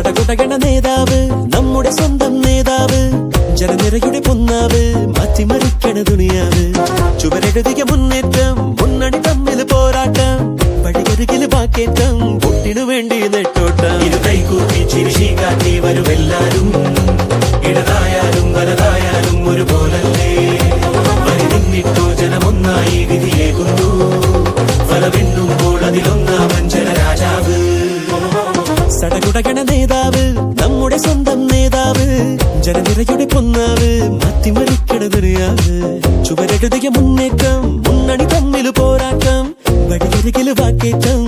സടകടകണ നേതാവ് നമ്മുടെ സ്വന്തം നേതാവ് ജനനിരയുടെ പൊന്നാവ് മാറ്റിമറിക്കണ ദുനിയാവ് ചുവരെഴുതിയ മുന്നേറ്റം മുന്നണി തമ്മിൽ പോരാട്ടം വഴിയരികിൽ ബാക്കേറ്റം കുട്ടിനു വേണ്ടി നെട്ടോട്ടം. ചിരിശി കാട്ടി ഇടതായാലും ജനമൊന്നായി വിധിയേകുന്നു. ഫലമെണ്ണുമ്പോൾ അതിലൊന്നാമൻ ജനരാജാവ്. സടകുടകണ നേതാവ് നമ്മുടെ സ്വന്തം നേതാവ് ജനനിരയുടെ പൊന്നാവ് മാറ്റിമറിക്കണ ദുനിയാവ് ചുവരെഴുതിയ മുന്നേറ്റം മുന്നണി തമ്മിൽ പോരാട്ടം വഴിയരികിൽ വാക്കേറ്റം